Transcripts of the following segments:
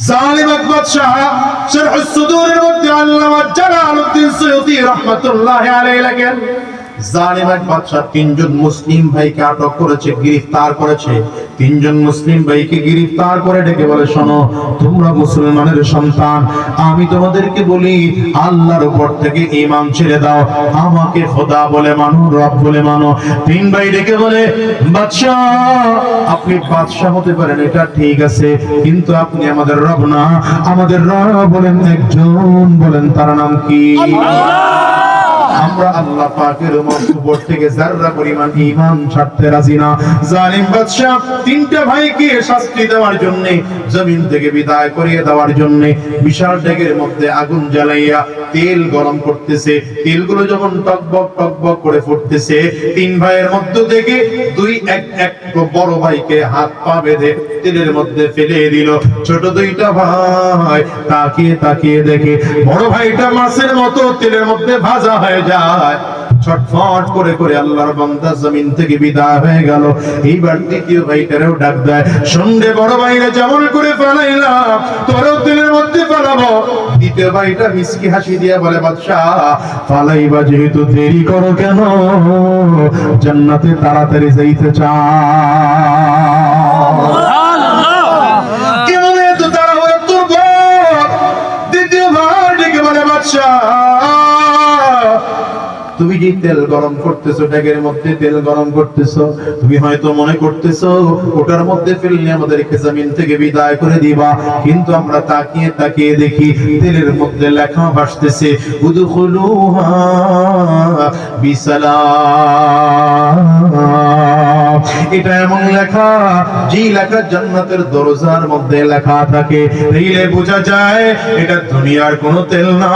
জালিম এক বাদশাহ শরহ সুদূরের মধ্যে আল্লামা জালালউদ্দিন সুয়ুতি রাহমাতুল্লাহি আলাইহি লেখেন তিনজন মুসলিম করে শোনো সন্তান। আমি তোমাদেরকে বলি, আল্লাহর উপর থেকে ছেড়ে দাও। আমাকে খোদা বলে মানো, রব বলে মানো। তিন ভাই ডেকে বলে, বাদশাহ, আপনি বাদশাহ হতে পারেন, এটা ঠিক আছে। কিন্তু আপনি আমাদের রব না। আমাদের রব বলেন একজন, বলেন তার নাম কি? আমরা আল্লাহ পাকের উপর থেকে যাররা পরিমাণ ঈমান ছাড়তে রাজি না, জালিম বাদশা তিনটা ভাইকে শাস্তি দেওয়ার জন্য, জমিন থেকে বিদায় করিয়ে দেওয়ার জন্য বিশাল ডেকের মধ্যে আগুন জ্বালাইয়া তেল গরম করতেছে। তেলগুলো যখন টকবক টকবক করে ফুটতেছে, তিন ভাইয়ের মধ্য থেকে দুই এক এক বড় ভাইকে হাত পা বেঁধে তেলের মধ্যে ফেলে দিল। ছোট দুইটা ভাই তাকিয়ে তাকিয়ে দেখে, বড় ভাইটা মাছের মতো তেলের মধ্যে ভাজা হয়ে যায়। ছটফট করে করে আল্লাহর বান্দা জমিন থেকে বিদায় হয়ে গেল। এইবার দ্বিতীয় ভাইটারেও ডাক দেয় সঙ্গে বড় ভাইরা যেমন করে ফেলাইলাম তোরও তেলের মধ্যে ফেলাবো। দ্বিতীয় ভাইটা মিসকি হাসি দিয়ে বলে বাদশাহ ফালাইবা যেহেতু দেরি করো কেন? জান্নাতে তাড়াতাড়ি যাইতে চাও। কেমন এত তাড়াহুড়ো তোর দ্বিতীয় ভাই ডেকে বলে বাদশাহ তুমি যে তেল গরম করতেছো ড্যাগের মধ্যে তেল গরম করতেছো? তুমি হয়তো মনে করতেছো, ওটার মধ্যে ফেললে আমাদেরকে জমিন থেকে বিদায় করে দিবা। কিন্তু আমরা তাকিয়ে তাকিয়ে দেখি, তেলের মধ্যে লেখা ভাসতেছে, উদখুলুহা বিসালাম। এটা এমন লেখা যে লেখা জান্নাতের দরজার মধ্যে লেখা থাকে। রিলে বোঝা যায়, এটা দুনিয়ার কোন তেল না।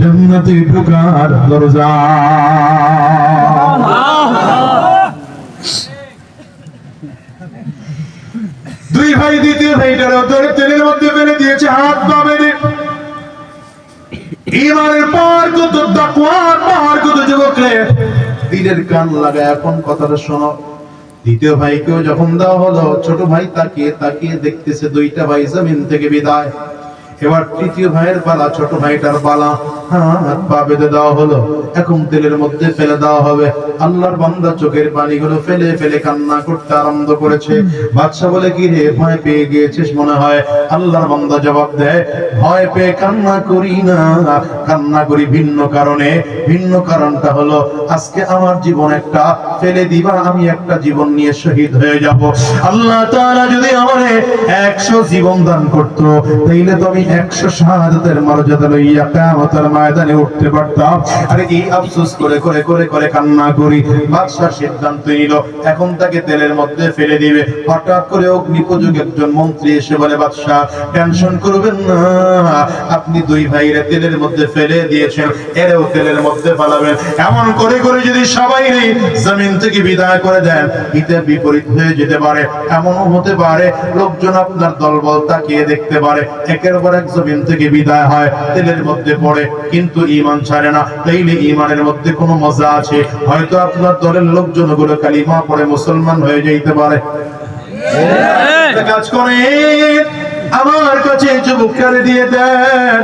জান্নাতে ঢোকার দরজা। দিলের কান লাগা, এখন কথাটা শোনো। দ্বিতীয় ভাইকেও যখন দেওয়া হলো, ছোট ভাই তাকিয়ে তাকিয়ে দেখতেছে দুইটা ভাই জমিন থেকে বিদায়। এবার তৃতীয় ভাইয়ের পালা ছোট ভাইটার পালা ভিন্ন কারণে। ভিন্ন কারণটা হলো, আজকে আমার জীবন একটা ফেলে দিবা, আমি একটা জীবন নিয়ে শহীদ হয়ে যাব। আল্লাহ যদি আমারে 100 জীবন দান করত, তাইলে তো আমি 100 শাহাদাতের মর্যাদা লইয়া ময়দানে উঠতে পারতাম। আরে এই আফসোস করে করে করে করে কান্না করি। বাদশাহ সিদ্ধান্ত নিল, এখন তাকে তেলের মধ্যে ফেলে দিবে। হঠাৎ করে অগ্নিপযোগ একজন মন্ত্রী এসে বলে, বাদশাহ, টেনশন করবেন না, আপনি দুই ভাইরে তেলের মধ্যে ফেলে দিয়েছেন, এরেও তেলের মধ্যে ফালাবেন। এমন করে করে যদি সবাই জমিন থেকে বিদায় করে দেন, হিতে বিপরীত হয়ে যেতে পারে, এমনও হতে পারে, লোকজন আপনার দলবল তাকিয়ে দেখতে পারে, একের পর এক জমিন থেকে বিদায় হয় তেলের মধ্যে পড়ে কিন্তু ইমান ছাড়ে না। তাইলে ইমানের মধ্যে কোনো মজা আছে? হয়তো আপনার দলের লোকজন লোকজনগুলো কালিমা পড়ে মুসলমান হয়ে যেতে পারে। কাজ করে আমার কাছে যুবককারে দিয়ে দেন।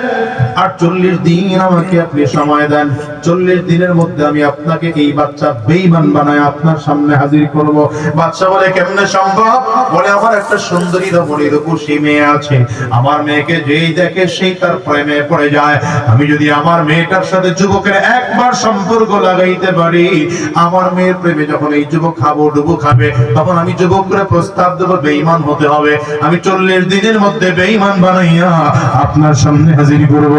আর চল্লিশ দিন আমাকে আপনি সময় দেন। চল্লিশ দিনের মধ্যে আমি আপনাকে এই বাচ্চা বেইমান বানায় আপনার সামনে হাজির করব। বাচ্চা বলে, কেমনে সম্ভব? বলে, আমার একটা সুন্দরী রমণী রূপসী মেয়ে আছে। আমার মেয়েকে যেই দেখে সেই তার প্রেমে পড়ে যায়। আমি যদি আমার মেয়েটার সাথে যুবকের একবার সম্পর্ক লাগাইতে পারি, আমার মেয়ের প্রেমে যখন এই যুবক খাব ডুবো খাবে, তখন আমি যুবকরে প্রস্তাব দেবো বেইমান হতে হবে। আমি চল্লিশ দিনের মধ্যে বেঈমান বানাইয়া আপনার সামনে হাজির করব।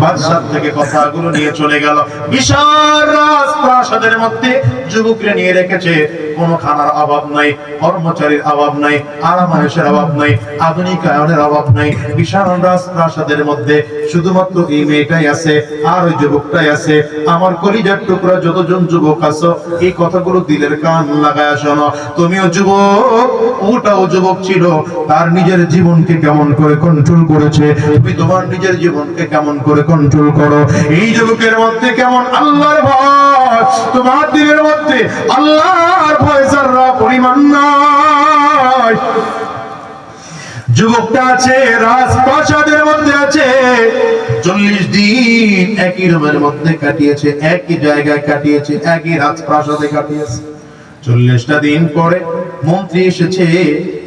বাদশাহ থেকে কথাগুলো নিয়ে চলে গেল। বিশাল রাস্তা রাজপ্রাসাদের মধ্যে যুবকরে নিয়ে রেখেছে। কোনো খানার অভাব নাই, কর্মচারীর অভাব নাই, আরামায়েশের অভাব নাই, আধুনিকায়নের অভাব নাই। বিশাল রাজপ্রাসাদের মধ্যে শুধুমাত্র এই মেয়েটাই আছে, আর ওই যুবকটাই আছে। আমার কলিজার টুকরা যতজন যুবক আছো, এই কথাগুলো দিলের কান লাগায় শোনো। তুমিও যুবক ওটাও যুবক ছিল, তার নিজের জীবনকে কেমন করে কন্ট্রোল করেছে? তুমি তোমার নিজের জীবনকে কেমন করে কন্ট্রোল করো? এই যুবকের মধ্যে কেমন আল্লাহর ভয়? তোমার দিলের মধ্যে আল্লাহর যুবকটা আছে মধ্যে আছে। চল্লিশ দিন একই রুমের মধ্যে কাটিয়েছে, একই জায়গায় কাটিয়েছে, একই রাজপ্রাসাদে কাটিয়েছে। চল্লিশটা দিন পরে মন্ত্রী এসেছে,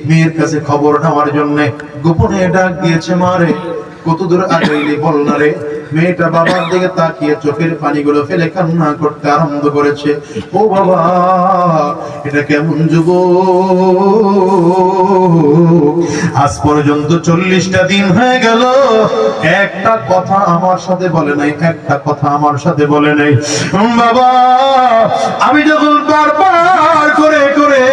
মেয়ের কাছে খবর নেওয়ার জন্য। গোপনে ডাক দিয়েছে মারে কত আগাইলি বল না রে? মেয়েটা বাবার দিকে তাকিয়ে চোখের পানিগুলো ফেলে কান্না করতে আরম্ভ করেছে। ও বাবা, এটা কেমন যুব আজ পর্যন্ত চল্লিশটা দিন হয়ে গেল। একটা কথা আমার সাথে বলে নাই, একটা কথা আমার সাথে বলে নাই। বাবা, আমি যখন বারবার করে করে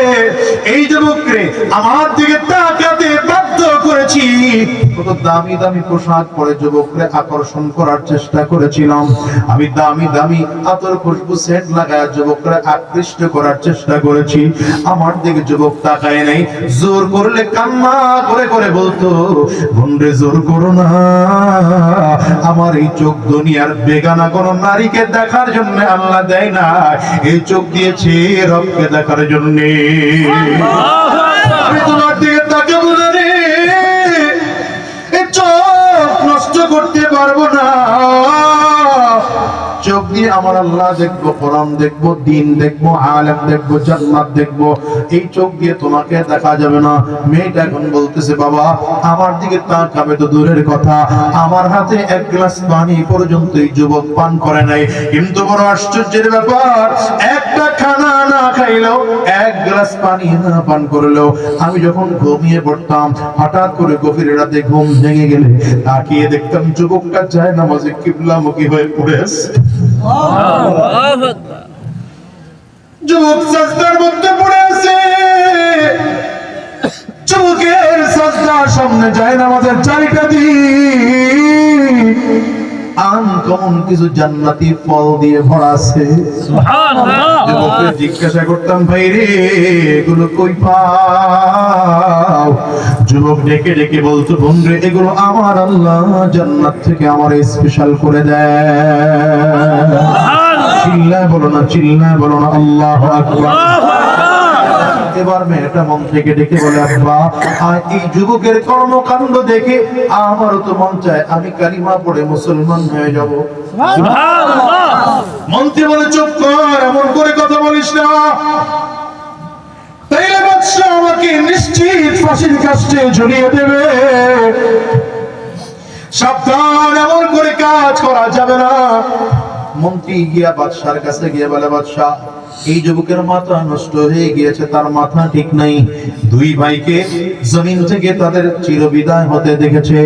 এই যুবককে আমার দিকে তাকাতে বাধ্য করেছি। কত দামি দামি পোশাক পরে যুবককে আকর্ষণ করার চেষ্টা করেছিলাম। আমি দামি দামি আতর খুশবু সেট লাগায় যুবকরা আকৃষ্ট করার চেষ্টা করেছি। আমার দিকে যুবক তাকায় নাই। জোর করলে কান্না করে করে বলতো বন্ধে জোর করো না। আমার এই চোখ দুনিয়ার বেগানা কোন নারীকে দেখার জন্য আল্লাহ দেয় না। এই চোখ দিয়েছে রবকে দেখার জন্য। আমি তোমার দিকে তাকাবো না রে এই চোখ নষ্ট করতে পারব না। চোখ দিয়ে আমার আল্লাহ দেখব, কোরআন দেখব, দিন দেখব, আলেম দেখব, জান্নাত দেখব। এই চোখ দিয়ে তোমাকে দেখা যাবে না। মেয়েটা এখন বলতেছে, বাবা, আমার দিকে তাকাবে তো দূরের কথা। আমার হাতে এক গ্লাস পানি পর্যন্ত এই যুবক পান করে নাই। কিন্তু বড় আশ্চর্যের ব্যাপার, একটা খানা খাইলেও এক গ্লাস পানি না পান করলেও আমি যখন ঘুমিয়ে পড়তাম, হঠাৎ করে গভীর রাতে ঘুম ভেঙে গেলে তাকিয়ে দেখতাম যুবকটা যায় নামাজে কিবলামুখী হয়ে পড়ে আছে। যুবক সাজদার মধ্যে পড়ে আছে। যুবকের সাজদার সামনে যায় না আমাদের চারিটা দিন আনকমন কিছু জান্নাতি ফল দিয়ে ভরা আছে। যুবককে জিজ্ঞাসা করতাম ভাই রে এগুলো কই পাও? যুবক ডেকে ডেকে বলতো বন্ধু এগুলো আমার আল্লাহ জান্নাত থেকে আমার স্পেশাল করে দেয়। চিল্লায় বলো না চিল্লায় বলো না আল্লাহ আকবার। এবার মেয়েটা মন থেকে ডেকে বলে আব্বা আর এই যুবকের কর্মকাণ্ড দেখে আমারও তো মন চায় আমি কালিমা পড়ে মুসলমান হয়ে যাব। মন্ত্রী বলে চুপ কর এমন করে কথা বলিস না। তাইলে বাদশাহ আমাকে নিশ্চিত ফাঁসির কাছে ঝুলিয়ে দেবে। সাবধান এমন করে কাজ করা যাবে না। মন্ত্রী গিয়া বাদশার কাছে গিয়ে বলে বাদশাহ এই যুবকের মাথা নষ্ট হয়ে গিয়েছে, তার মাথা ঠিক নাই। দুই ভাইকে জমিন থেকে তাদের চিরবিদায় হতে দেখেছে।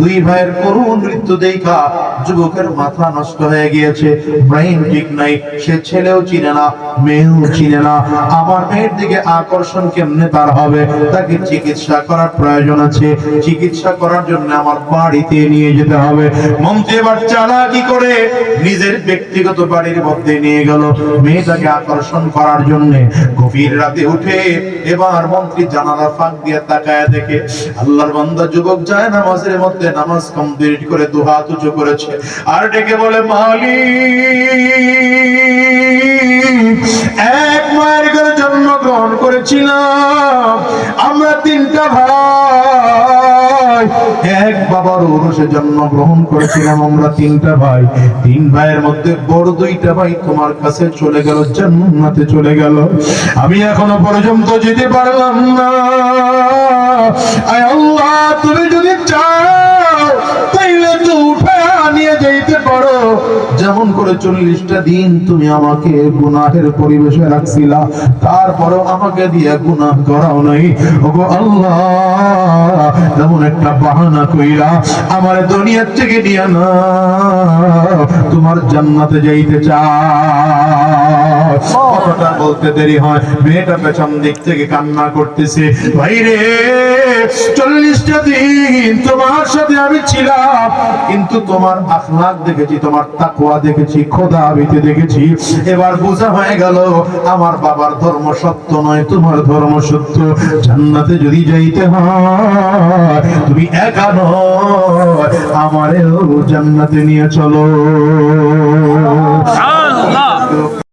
দুই ভাইয়ের করুণ মৃত্যু দেখা, যুবকের মাথা নষ্ট হয়ে গিয়েছে। ব্রেইন ঠিক নাই, সে ছেলেও চিনে না, মেয়েও চিনে না। আমার মেয়ের দিকে আকর্ষণ কেমনে তার হবে? তাকে চিকিৎসা করার প্রয়োজন আছে। চিকিৎসা করার জন্য আমার বাড়িতে নিয়ে যেতে হবে। মন্ত্রী এবার চালা কি করে নিজের ব্যক্তিগত বাড়ির মধ্যে নিয়ে গেল। মেয়েটাকে আকর্ষণ করার জন্য গভীর রাতে উঠে এবার মন্ত্রী জানালা ফাঁক দিয়ে তাকায় দেখে, আল্লাহর বান্দা যুবক যায় নামাজের মধ্যে, নামাজ কমপ্লিট করে দু হাত উঁচু করেছে। আর ডেকে বলে, মালিক এক বাবার ওরসে জন্মগ্রহণ করেছিলাম আমরা তিনটা ভাই। তিন ভাইয়ের মধ্যে বড় দুইটা ভাই তোমার কাছে চলে গেল, জান্নাতে চলে গেল। আমি এখনও পর্যন্ত যেতে পারলাম না। আল্লাহ, তুমি যদি যেমন করে চল্লিশটা দিন, তুমি আমাকে গুনাহের পরিবেশে রাখছিলা। তারপরেও আমাকে দিয়ে গুনাহ করাও নাই। ওগো আল্লাহ, তেমন একটা বাহানা কইরা আমার দুনিয়ার থেকে দিয়া না তোমার জান্নাতে যাইতে বলতে দেরি হয়। মেয়েটা পেছন দিক থেকে কান্না করতেছে। চল্লিশটা দিন তোমার সাথে আমি ছিলাম, কিন্তু তোমার দেখেছি, তোমার তাকওয়া দেখেছি, খোদা আবিতে দেখেছি। এবার বোঝা হয়ে গেল, আমার বাবার ধর্ম সত্য নয়, তোমার ধর্ম সত্য। জান্নাতে যদি যাইতে হয়, তুমি একা নয়, আমারেও জান্নাতে নিয়ে চলো।